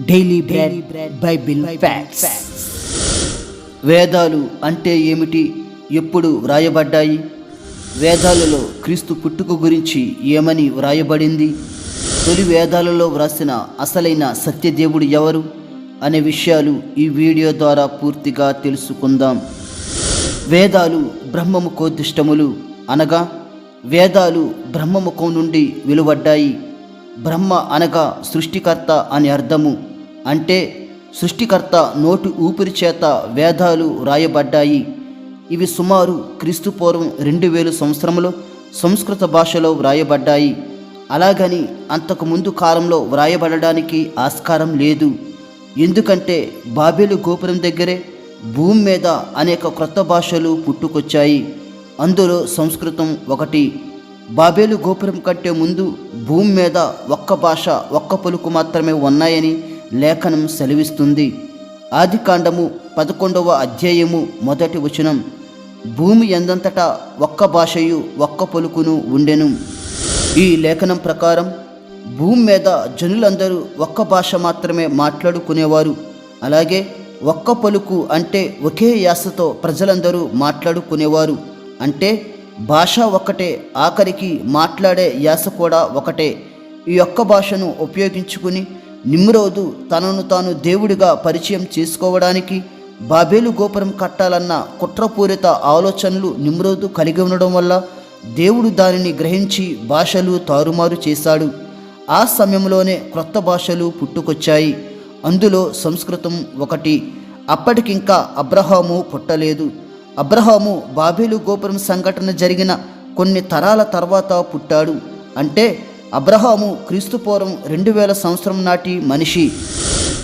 Daily bread Bible facts వేదాలు అంటే ఏమిటి? ఎప్పుడు వ్రాయబడ్డాయి? వేదాలలో క్రీస్తు పుట్టుక గురించి ఏమని వ్రాయబడింది? తొలి వేదాలలో వ్రాసిన అసలైన సత్యదేవుడు ఎవరు? అనే విషయాలు ఈ వీడియో ద్వారా పూర్తిగా తెలుసుకుందాం. వేదాలు బ్రహ్మము కోదిష్టములు అనగా వేదాలు బ్రహ్మముఖం నుండి వెలువడ్డాయి. బ్రహ్మ అనగా సృష్టికర్త అని అర్థము. అంటే సృష్టికర్త నోటి ఊపిరి చేత వేదాలు రాయబడ్డాయి. ఇవి సుమారు క్రీస్తుపూర్వం రెండు వేల సంవత్సరంలో సంస్కృత భాషలో వ్రాయబడ్డాయి. అలాగని అంతకు ముందు కాలంలో వ్రాయబడడానికి ఆస్కారం లేదు. ఎందుకంటే బాబేలు గోపురం దగ్గరే భూమి మీద అనేక క్రొత్త భాషలు పుట్టుకొచ్చాయి. అందులో సంస్కృతం ఒకటి బాబేలు గోపురం కంటే ముందు భూమి మీద ఒక్క భాష ఒక్క పలుకు మాత్రమే ఉన్నాయని లేఖనం సెలవిస్తుంది. ఆదికాండము పదకొండవ అధ్యాయము మొదటి వచనం. భూమి ఎందంతటా ఒక్క భాషయు ఒక్క పలుకును ఉండెను. ఈ లేఖనం ప్రకారం భూమి మీద జనులందరూ ఒక్క భాష మాత్రమే మాట్లాడుకునేవారు. అలాగే ఒక్క పలుకు అంటే ఒకే యాసతో ప్రజలందరూ మాట్లాడుకునేవారు. అంటే భాష ఒకటే ఆఖరికి మాట్లాడే యాస కూడా ఒకటే. ఈ ఒక్క భాషను ఉపయోగించుకుని నిమ్రోదు తనను తాను దేవుడిగా పరిచయం చేసుకోవడానికి బాబేలు గోపురం కట్టాలన్న కుట్రపూరిత ఆలోచనలు నిమ్రోదు కలిగి ఉండడం వల్ల దేవుడు దానిని గ్రహించి భాషలు తారుమారు చేశాడు. ఆ సమయంలోనే క్రొత్త భాషలు పుట్టుకొచ్చాయి. అందులో సంస్కృతం ఒకటి. అప్పటికింకా అబ్రహాము పుట్టలేదు. అబ్రహాము బాబేలు గోపురం సంఘటన జరిగిన కొన్ని తరాల తర్వాత పుట్టాడు. అంటే అబ్రహాము క్రీస్తుపూర్వం రెండు వేల సంవత్సరం నాటి మనిషి.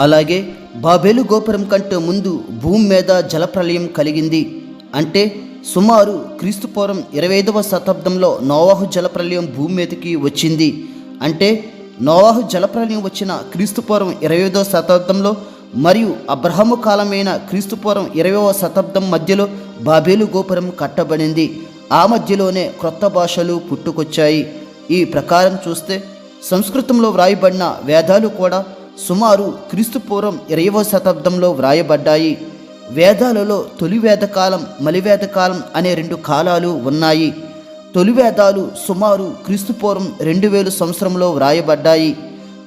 అలాగే బాబేలు గోపురం కంటే ముందు భూమి మీద జలప్రలయం కలిగింది. అంటే సుమారు క్రీస్తుపూర్వం ఇరవై ఐదవ శతాబ్దంలో నోవాహు జలప్రలయం భూమి మీదకి వచ్చింది. అంటే నోవాహు జలప్రలయం వచ్చిన క్రీస్తుపూర్వం ఇరవై ఐదవ శతాబ్దంలో మరియు అబ్రహము కాలమైన క్రీస్తుపూర్వం ఇరవైవ శతాబ్దం మధ్యలో బాబేలు గోపురం కట్టబడింది. ఆ మధ్యలోనే క్రొత్త భాషలు పుట్టుకొచ్చాయి. ఈ ప్రకారం చూస్తే సంస్కృతంలో వ్రాయబడిన వేదాలు కూడా సుమారు క్రీస్తుపూర్వం ఇరవై శతాబ్దంలో వ్రాయబడ్డాయి. వేదాలలో తొలి వేదకాలం మలివేదకాలం అనే రెండు కాలాలు ఉన్నాయి. తొలి వేదాలు సుమారు క్రీస్తుపూర్వం రెండు వేలు సంవత్సరంలో వ్రాయబడ్డాయి.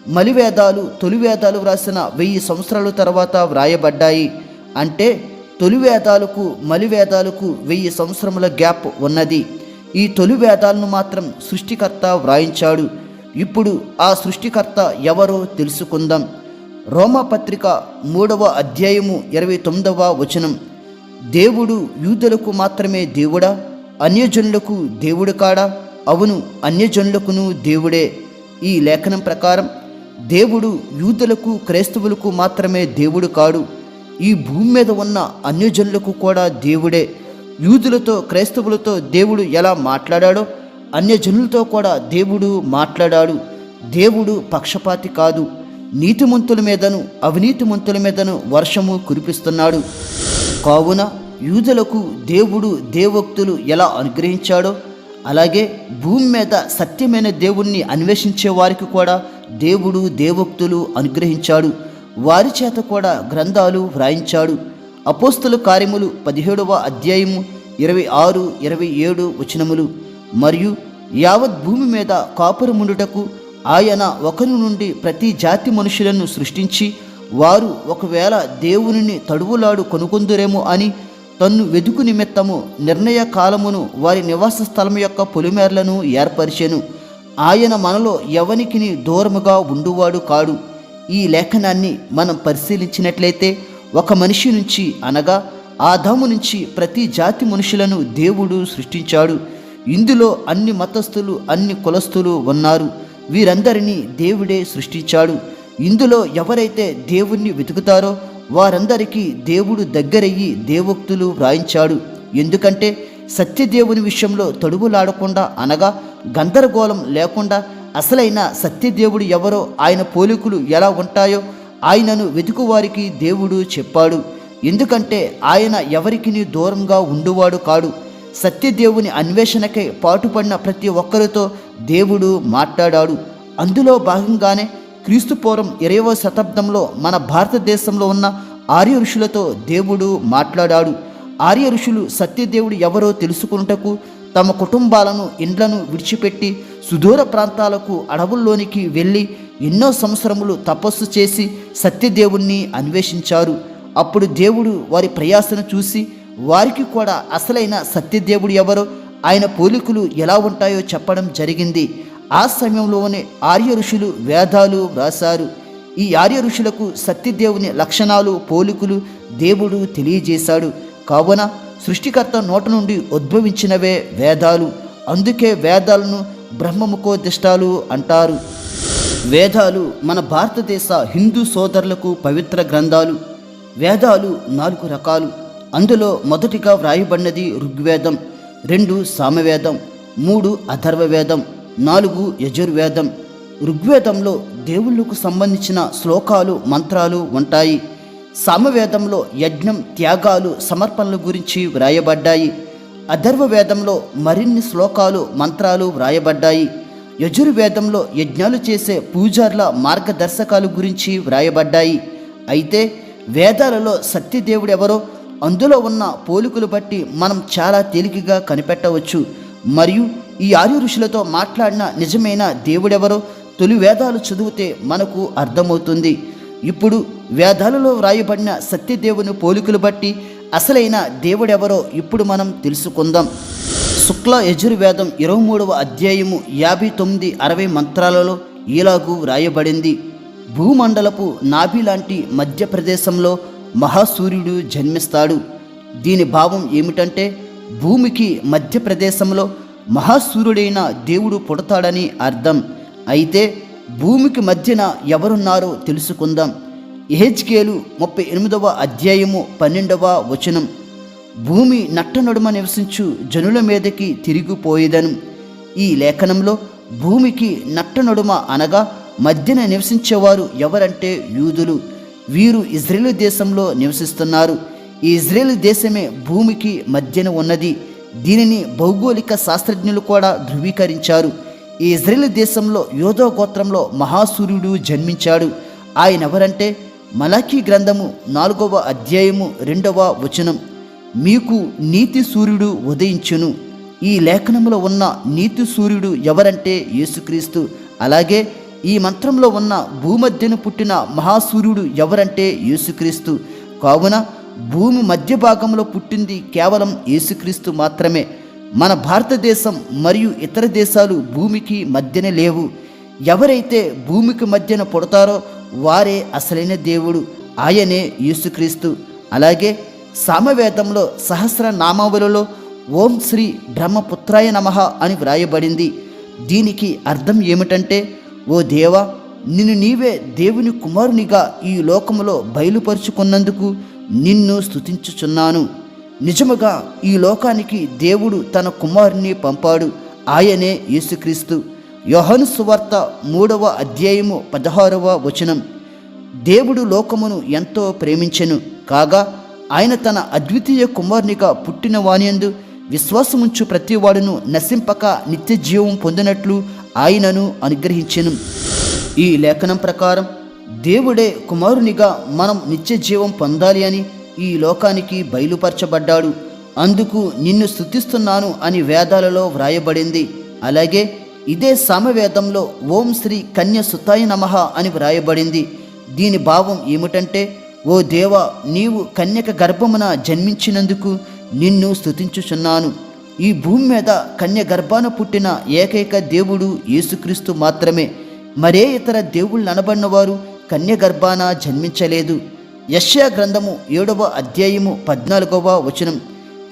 మలివేదాలు తొలి వేదాలు వ్రాసిన వెయ్యి సంవత్సరాల తర్వాత వ్రాయబడ్డాయి. అంటే తొలి వేదాలకు మలివేదాలకు వెయ్యి సంవత్సరముల గ్యాప్ ఉన్నది. ఈ తొలి వేదాలను మాత్రం సృష్టికర్త వ్రాయించాడు. ఇప్పుడు ఆ సృష్టికర్త ఎవరో తెలుసుకుందాం. రోమపత్రిక మూడవ అధ్యాయము ఇరవై తొమ్మిదవ వచనం. దేవుడు యూదులకు మాత్రమే దేవుడా? అన్యజనులకు దేవుడు కాడా? అవును అన్యజనులకును దేవుడే. ఈ లేఖనం ప్రకారం దేవుడు యూదులకు క్రైస్తవులకు మాత్రమే దేవుడు కాడు. ఈ భూమి మీద ఉన్న అన్యజనులకు కూడా దేవుడే. యూదులతో క్రైస్తవులతో దేవుడు ఎలా మాట్లాడాడో అన్యజనులతో కూడా దేవుడు మాట్లాడాడు. దేవుడు పక్షపాతి కాదు. నీతిమంతుల మీదను అవినీతిమంతుల మీదను వర్షము కురిపిస్తున్నాడు. కావున యూదులకు దేవుడు దేవోక్తులు ఎలా అనుగ్రహించాడో అలాగే భూమి మీద సత్యమైన దేవుణ్ణి అన్వేషించే వారికి కూడా దేవుడు దేవోక్తులు అనుగ్రహించాడు. వారి చేత కూడా గ్రంథాలు వ్రాయించాడు. అపోస్తుల కార్యములు పదిహేడవ అధ్యాయము ఇరవై ఆరు ఇరవై ఏడు వచనములు. మరియు యావత్ భూమి మీద కాపురముండుటకు ఆయన ఒకరి నుండి ప్రతి జాతి మనుషులను సృష్టించి వారు ఒకవేళ దేవునిని తడువులాడు కొనుకొందురేమో అని తన్ను వెదుకు నిమిత్తము నిర్ణయ కాలమును వారి నివాస స్థలం యొక్క పొలిమేర్లను ఏర్పరిచెను. ఆయన మనలో ఎవనికిని దూరముగా ఉండువాడు కాడు. ఈ లేఖనాన్ని మనం పరిశీలించినట్లయితే ఒక మనిషి నుంచి అనగా ఆదాము నుంచి ప్రతి జాతి మనుషులను దేవుడు సృష్టించాడు. ఇందులో అన్ని మతస్థులు అన్ని కులస్థులు ఉన్నారు. వీరందరినీ దేవుడే సృష్టించాడు. ఇందులో ఎవరైతే దేవుణ్ణి వెతుకుతారో వారందరికీ దేవుడు దగ్గరయ్యి దేవోక్తులు వ్రాయించాడు. ఎందుకంటే సత్యదేవుని విషయంలో తడువులాడకుండా అనగా గందరగోళం లేకుండా అసలైన సత్యదేవుడు ఎవరో ఆయన పోలికలు ఎలా ఉంటాయో ఆయనను వెతుకువారికి దేవుడు చెప్పాడు. ఎందుకంటే ఆయన ఎవరికి దూరంగా ఉండువాడు కాడు. సత్యదేవుని అన్వేషణకై పాటుపడిన ప్రతి ఒక్కరితో దేవుడు మాట్లాడాడు. అందులో భాగంగానే క్రీస్తుపూర్వం పూర్వం శతాబ్దంలో మన భారతదేశంలో ఉన్న ఆర్య ఋషులతో దేవుడు మాట్లాడాడు. ఆర్య ఋషులు సత్యదేవుడు ఎవరో తెలుసుకున్నటకు తమ కుటుంబాలను ఇండ్లను విడిచిపెట్టి సుదూర ప్రాంతాలకు అడవుల్లోనికి వెళ్ళి ఎన్నో సంవత్సరములు తపస్సు చేసి సత్యదేవుణ్ణి అన్వేషించారు. అప్పుడు దేవుడు వారి ప్రయాసను చూసి వారికి కూడా అసలైన సత్యదేవుడు ఎవరో ఆయన పోలికలు ఎలా ఉంటాయో చెప్పడం జరిగింది. ఆ సమయంలోనే ఆర్య ఋషులు వేదాలు వ్రాసారు ఈ ఆర్య ఋషులకు సత్యదేవుని లక్షణాలు పోలికలు దేవుడు తెలియజేశాడు. కావున సృష్టికర్త నోట నుండి ఉద్భవించినవే వేదాలు. అందుకే వేదాలను బ్రహ్మముఖోదిష్టాలు అంటారు. వేదాలు మన భారతదేశ హిందూ సోదరులకు పవిత్ర గ్రంథాలు. వేదాలు నాలుగు రకాలు. అందులో మొదటిగా వ్రాయబడినది ఋగ్వేదం రెండు సామవేదం మూడు అథర్వవేదం నాలుగు యజుర్వేదం. ఋగ్వేదంలో దేవుళ్ళకు సంబంధించిన శ్లోకాలు మంత్రాలు ఉంటాయి. సామవేదంలో యజ్ఞం త్యాగాలు సమర్పణల గురించి వ్రాయబడ్డాయి. అధర్వ వేదంలో మరిన్ని శ్లోకాలు మంత్రాలు వ్రాయబడ్డాయి. యజుర్వేదంలో యజ్ఞాలు చేసే పూజార్ల మార్గదర్శకాలు గురించి వ్రాయబడ్డాయి. అయితే వేదాలలో సత్యదేవుడెవరో అందులో ఉన్న పోలికలు బట్టి మనం చాలా తేలికగా కనిపెట్టవచ్చు. మరియు ఈ ఆర్య ఋషులతో మాట్లాడిన నిజమైన దేవుడెవరో తొలి వేదాలు చదివితే మనకు అర్థమవుతుంది. ఇప్పుడు వేదాలలో వ్రాయబడిన సత్యదేవుని పోలికలు బట్టి అసలైన దేవుడెవరో ఇప్పుడు మనం తెలుసుకుందాం. శుక్ల యజుర్వేదం ఇరవై మూడవ అధ్యాయము యాభై తొమ్మిది అరవై మంత్రాలలో ఈలాగు వ్రాయబడింది. భూమండలపు నాభి లాంటి మధ్యప్రదేశంలో మహాసూర్యుడు జన్మిస్తాడు. దీని భావం ఏమిటంటే భూమికి మధ్యప్రదేశంలో మహాసూర్యుడైన దేవుడు పుడతాడని అర్థం. అయితే భూమికి మధ్యన ఎవరున్నారో తెలుసుకుందాం. ఎహెచ్కేలు ముప్పై ఎనిమిదవ అధ్యాయము పన్నెండవ వచనం. భూమి నట్టనడుమ నివసించు జనుల మీదకి తిరిగిపోయేదను. ఈ లేఖనంలో భూమికి నట్టనడుమ అనగా మధ్యన నివసించేవారు ఎవరంటే యూదులు. వీరు ఇజ్రాయేల్ దేశంలో నివసిస్తున్నారు. ఈ ఇజ్రాయేల్ దేశమే భూమికి మధ్యన ఉన్నది. దీనిని భౌగోళిక శాస్త్రజ్ఞులు కూడా ధృవీకరించారు. ఈ ఇజ్రాయేల్ దేశంలో యోధో గోత్రంలో మహాసూర్యుడు జన్మించాడు. ఆయన ఎవరంటే మలాఖీ గ్రంథము నాలుగవ అధ్యాయము రెండవ వచనం. మీకు నీతి సూర్యుడు ఉదయించును. ఈ లేఖనంలో ఉన్న నీతి సూర్యుడు ఎవరంటే యేసుక్రీస్తు. అలాగే ఈ మంత్రంలో ఉన్న భూమధ్యన పుట్టిన మహాసూర్యుడు ఎవరంటే యేసుక్రీస్తు. కావున భూమి మధ్య భాగంలో పుట్టింది కేవలం యేసుక్రీస్తు మాత్రమే. మన భారతదేశం మరియు ఇతర దేశాలు భూమికి మధ్యన లేవు. ఎవరైతే భూమికి మధ్యన పుడతారో వారే అసలైన దేవుడు ఆయనే యేసుక్రీస్తు. అలాగే సామవేదంలో సహస్ర నామావళిలో ఓం శ్రీ బ్రహ్మపుత్రాయ నమః అని వ్రాయబడింది. దీనికి అర్థం ఏమిటంటే ఓ దేవ నిన్ను నీవే దేవుని కుమారునిగా ఈ లోకములో బయలుపరుచుకున్నందుకు నిన్ను స్తుతించుచున్నాను. నిజముగా ఈ లోకానికి దేవుడు తన కుమారుని పంపాడు ఆయనే యేసుక్రీస్తు. యోహను సువార్త మూడవ అధ్యాయము పదహారవ వచనం. దేవుడు లోకమును ఎంతో ప్రేమించెను కాగా ఆయన తన అద్వితీయ కుమారునిగా పుట్టిన వానియందు విశ్వాసముంచు ప్రతివాడును నశింపక నిత్య జీవం పొందినట్లు ఆయనను అనుగ్రహించెను. ఈ లేఖనం ప్రకారం దేవుడే కుమారునిగా మనం నిత్య జీవం పొందాలి అని ఈ లోకానికి బయలుపరచబడ్డాడు. అందుకు నిన్ను స్థుతిస్తున్నాను అని వేదాలలో వ్రాయబడింది. అలాగే ఇదే సామవేదంలో ఓం శ్రీ కన్య సుతాయ నమః అని వ్రాయబడింది. దీని భావం ఏమిటంటే ఓ దేవా నీవు కన్యక గర్భమున జన్మించినందుకు నిన్ను స్తుతించుచున్నాను. ఈ భూమి మీద కన్య గర్భాన పుట్టిన ఏకైక దేవుడు యేసుక్రీస్తు మాత్రమే. మరే ఇతర దేవుళ్ళు అనబడినవారు కన్య గర్భాన జన్మించలేదు. యశ్యా గ్రంథము ఏడవ అధ్యాయము పద్నాలుగవ వచనం.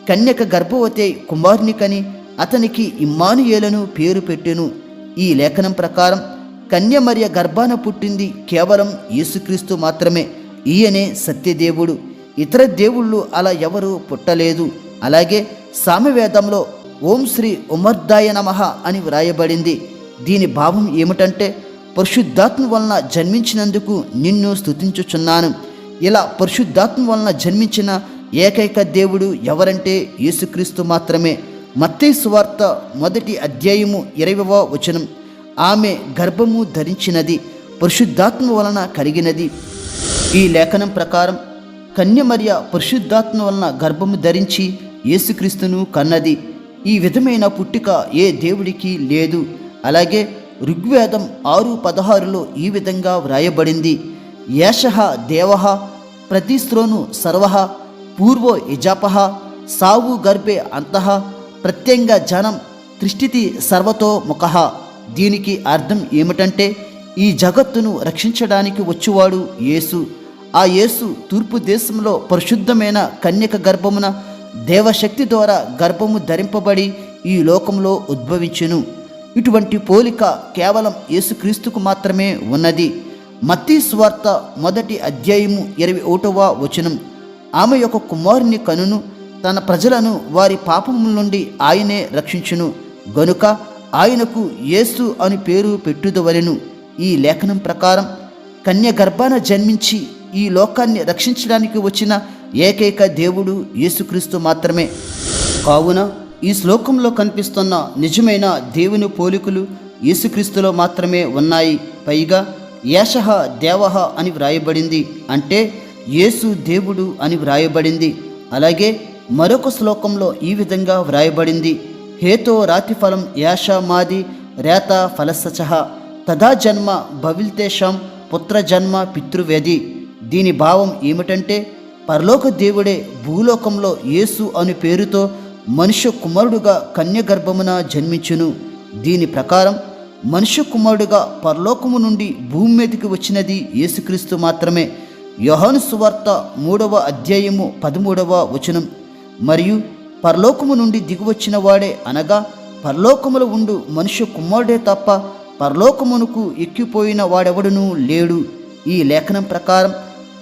కన్యక గర్భవతి కుమారునికని అతనికి ఇమ్మానుయేలను పేరు పెట్టెను. ఈ లేఖనం ప్రకారం కన్యమర్య గర్భాన పుట్టింది కేవలం యేసుక్రీస్తు మాత్రమే. ఈయనే సత్యదేవుడు. ఇతర దేవుళ్ళు అలా ఎవరు పుట్టలేదు. అలాగే సామవేదంలో ఓం శ్రీ ఉమర్దాయ నమః అని వ్రాయబడింది. దీని భావం ఏమిటంటే పరిశుద్ధాత్మ వలన జన్మించినందుకు నిన్ను స్థుతించుచున్నాను ఇలా పరిశుద్ధాత్మ వలన జన్మించిన ఏకైక దేవుడు ఎవరంటే యేసుక్రీస్తు మాత్రమే. మత్తే సువార్త మొదటి అధ్యాయము ఇరవవ వచనం. ఆమె గర్భము ధరించినది పరిశుద్ధాత్మ వలన కలిగినది. ఈ లేఖనం ప్రకారం కన్యమర్య పరిశుద్ధాత్మ వలన గర్భము ధరించి యేసుక్రీస్తును కన్నది. ఈ విధమైన పుట్టిక ఏ దేవుడికి లేదు. అలాగే ఋగ్వేదం ఆరు పదహారులో ఈ విధంగా వ్రాయబడింది. ఏషః దేవః ప్రతిస్త్రోను సర్వహ పూర్వో యజాపః సావు గర్భే అంతః ప్రత్యంగ జనం త్రిష్టితి సర్వతో ముఖః దీనికి అర్థం ఏమిటంటే ఈ జగత్తును రక్షించడానికి వచ్చువాడు యేసు. ఆ యేసు తూర్పు దేశంలో పరిశుద్ధమైన కన్యక గర్భమున దేవశక్తి ద్వారా గర్భము ధరింపబడి ఈ లోకంలో ఉద్భవించును. ఇటువంటి పోలిక కేవలం యేసుక్రీస్తుకు మాత్రమే ఉన్నది. మత్తీ స్వార్త మొదటి అధ్యాయము ఇరవై ఒకటవ వచనం. ఆమె యొక్క కుమారుని కనును తన ప్రజలను వారి పాపముల నుండి ఆయనే రక్షించును. గనుక ఆయనకు యేసు అని పేరు పెట్టుదవలెను ఈ లేఖనం ప్రకారం కన్య గర్భాన జన్మించి ఈ లోకాన్ని రక్షించడానికి వచ్చిన ఏకైక దేవుడు యేసుక్రీస్తు మాత్రమే. కావున ఈ శ్లోకంలో కనిపిస్తున్న నిజమైన దేవుని పోలికలు యేసుక్రీస్తులో మాత్రమే ఉన్నాయి. పైగా ఏషః దేవః అని వ్రాయబడింది. అంటే యేసు దేవుడు అని వ్రాయబడింది. అలాగే మరొక శ్లోకంలో ఈ విధంగా వ్రాయబడింది. హేతో రాతిఫలం యాష మాది రేత ఫలసచ తదా జన్మ భవిల్తేషం పుత్రజన్మ పితృవేది దీని భావం ఏమిటంటే పరలోక దేవుడే భూలోకంలో యేసు అను పేరుతో మనుష్య కుమారుడుగా కన్యగర్భమున జన్మించును. దీని ప్రకారం మనుష్య కుమారుడుగా పరలోకము నుండి భూమి మీదకి వచ్చినది యేసుక్రీస్తు మాత్రమే. యోహాను సువార్త మూడవ అధ్యాయము పదమూడవ వచనం. మరియు పరలోకము నుండి దిగువచ్చిన వాడే అనగా పరలోకములో ఉండు మనుష్య కుమారుడే తప్ప పరలోకమునకు ఎక్కిపోయిన వాడెవడునూ లేడు. ఈ లేఖనం ప్రకారం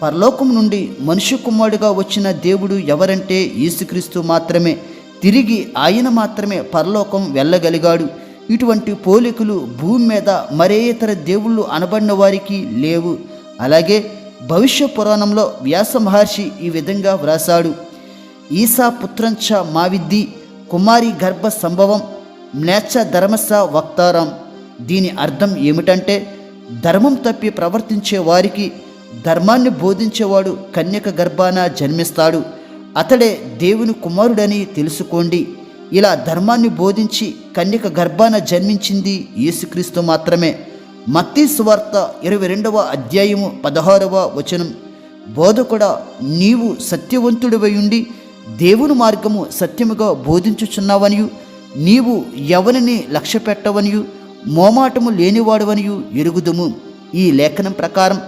పరలోకం నుండి మనుష్య కుమారుడిగా వచ్చిన దేవుడు ఎవరంటే యేసుక్రీస్తు మాత్రమే. తిరిగి ఆయన మాత్రమే పరలోకం వెళ్ళగలిగాడు. ఇటువంటి పోలికలు భూమి మీద మరే ఇతర దేవుళ్ళు అనబడిన వారికి లేవు. అలాగే భవిష్య పురాణంలో వ్యాస మహర్షి ఈ విధంగా వ్రాసాడు ఈసా పుత్రంచ మావిద్ది కుమారి గర్భ సంభవం మ్లేచ్ఛ ధర్మస వక్తారం. దీని అర్థం ఏమిటంటే ధర్మం తప్పి ప్రవర్తించే వారికి ధర్మాన్ని బోధించేవాడు కన్యక గర్భాన జన్మిస్తాడు. అతడే దేవుని కుమారుడని తెలుసుకోండి. ఇలా ధర్మాన్ని బోధించి కన్యక గర్భాన జన్మించింది యేసుక్రీస్తు మాత్రమే. మత్తీ సువార్త ఇరవై రెండవ అధ్యాయము పదహారవ వచనం. బోధకుడ నీవు సత్యవంతుడివై ఉండి దేవుని మార్గము సత్యముగా బోధించుచున్నావనియు నీవు ఎవరిని లక్ష్య పెట్టవనియు మోమాటము లేనివాడవనియు ఎరుగుదుము. ఈ లేఖనం ప్రకారం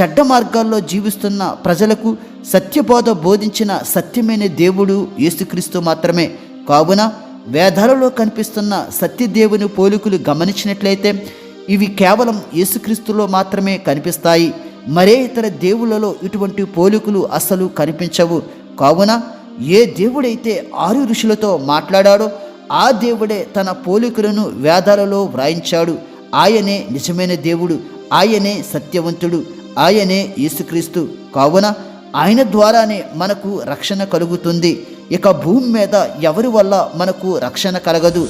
చెడ్డ మార్గాల్లో జీవిస్తున్న ప్రజలకు సత్యబోధ బోధించిన సత్యమైన దేవుడు యేసుక్రీస్తు మాత్రమే. కావున వేదాలలో కనిపిస్తున్న సత్యదేవుని పోలికలు గమనించినట్లయితే ఇవి కేవలం యేసుక్రీస్తులో మాత్రమే కనిపిస్తాయి. మరే ఇతర దేవుళ్ళలో ఇటువంటి పోలికలు అస్సలు కనిపించవు. కావున ఏ దేవుడైతే ఆరు ఋషులతో మాట్లాడాడో ఆ దేవుడే తన పోలికలను వేదాలలో వ్రాయించాడు. ఆయనే నిజమైన దేవుడు ఆయనే సత్యవంతుడు ఆయనే యేసుక్రీస్తు. కావున ఆయన ద్వారానే మనకు రక్షణ కలుగుతుంది. ఇక భూమి మీద ఎవరి వల్ల మనకు రక్షణ కలగదు?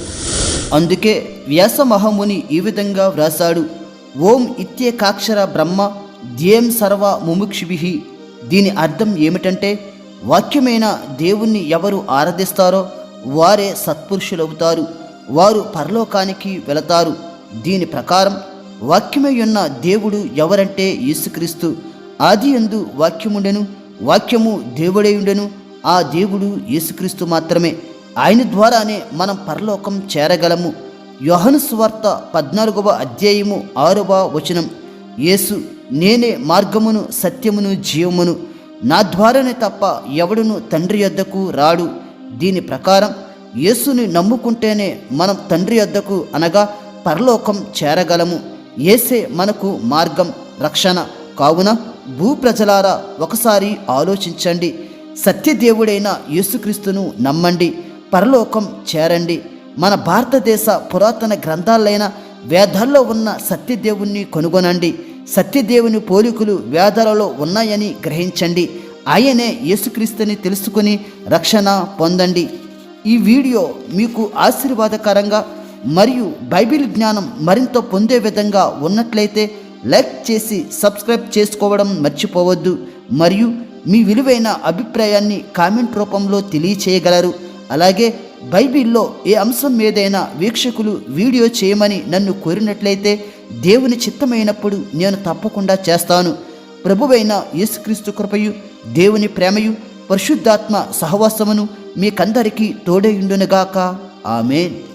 అందుకే వ్యాస మహాముని ఈ విధంగా వ్రాసాడు ఓం ఇత్యేకాక్షర బ్రహ్మ ధ్యేయం సర్వ ముముక్షిభి. దీని అర్థం ఏమిటంటే వాక్యమైన దేవుణ్ణి ఎవరు ఆరాధిస్తారో వారే సత్పురుషులవుతారు. వారు పరలోకానికి వెళతారు. దీని ప్రకారం వాక్యమై ఉన్న దేవుడు ఎవరంటే యేసుక్రీస్తు. ఆది ఎందు వాక్యముండెను వాక్యము దేవుడై ఉండెను ఆ దేవుడు యేసుక్రీస్తు మాత్రమే. ఆయన ద్వారానే మనం పరలోకం చేరగలము. యోహను స్వార్త పద్నాలుగవ అధ్యాయము ఆరవ వచనం. యేసు నేనే మార్గమును సత్యమును జీవమును నా ద్వారానే తప్ప ఎవడును తండ్రి యొద్దకు రాడు. దీని ప్రకారం యేసుని నమ్ముకుంటేనే మనం తండ్రి యొద్దకు అనగా పరలోకం చేరగలము. ఏసే మనకు మార్గం రక్షణ. కావున భూ ప్రజలారా ఒకసారి ఆలోచించండి. సత్యదేవుడైన యేసుక్రీస్తును నమ్మండి. పరలోకం చేరండి. మన భారతదేశ పురాతన గ్రంథాలైన వేదాల్లో ఉన్న సత్యదేవుణ్ణి కనుగొనండి. సత్యదేవుని పోలికలు వేదాలలో ఉన్నాయని గ్రహించండి. ఆయనే యేసుక్రీస్తుని తెలుసుకుని రక్షణ పొందండి. ఈ వీడియో మీకు ఆశీర్వాదకరంగా మరియు బైబిల్ జ్ఞానం మరింత పొందే విధంగా ఉన్నట్లయితే లైక్ చేసి సబ్స్క్రైబ్ చేసుకోవడం మర్చిపోవద్దు. మరియు మీ విలువైన అభిప్రాయాన్ని కామెంట్ రూపంలో తెలియచేయగలరు. అలాగే బైబిల్లో ఏ అంశం మీదైనా వీక్షకులు వీడియో చేయమని నన్ను కోరినట్లయితే దేవుని చిత్తమైనప్పుడు నేను తప్పకుండా చేస్తాను. ప్రభువైన యేసుక్రీస్తు కృపయు దేవుని ప్రేమయు పరిశుద్ధాత్మ సహవాసమును మీకందరికీ తోడేయుండునుగాక ఆమెన్.